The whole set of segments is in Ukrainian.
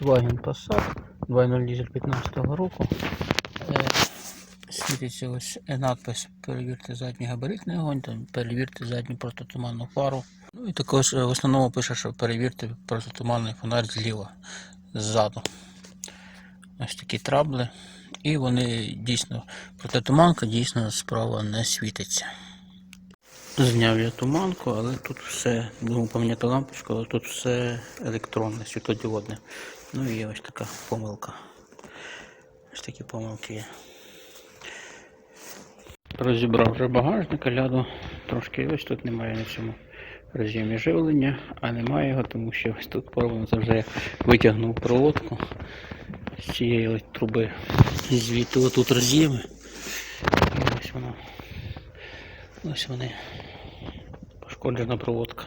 Volkswagen Passat 2.0 дизель 15 року. Е, Світиться ось надпис перевірте задній габаритний огонь, там перевірте задню протитуманну фару. Ну і також е, в основному пише, що перевірте протитуманний фонарь зліва, ззаду. Ось такі трабли. І вони дійсно, протитуманка дійсно справа не світиться. Зняв я туманку, але тут все, думав поміняти лампочку, але тут все електронне, світлодіодне. Ну і є ось така помилка. Ось такі помилки є. Розібрав вже багажник, ляду трошки ось тут немає на цьому режимі живлення, а немає його, тому що ось тут порвано це вже витягнув проводку з цієї ось труби звідти отут роз'єми. І ось воно. Ось вони. Пошкоджена проводка.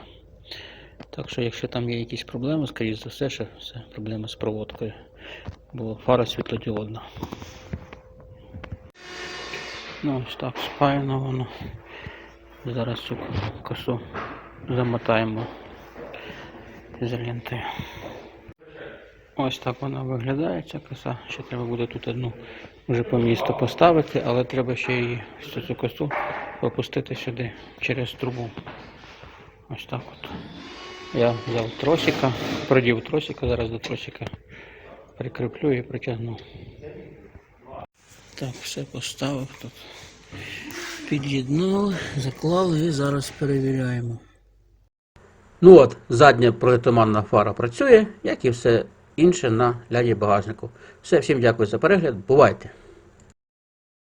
Так що, якщо там є якісь проблеми, скоріш за все, що це проблеми з проводкою. Бо фара світлодіодна. Ну ось так спаяно воно. Зараз цю косу замотаємо ізолентою. Ось так вона виглядає, ця коса. Ще треба буде тут одну вже по місту поставити, але треба ще її цю косу пропустити сюди через трубу. Ось так от. Я взяв тросика, продів тросика, зараз до тросика прикріплю і притягну. Так, все поставив тут. Під'єднали, заклали і зараз перевіряємо. Ну от, задня протитуманна фара працює, як і все інше на ляді багажнику. Все, всім дякую за перегляд. Бувайте!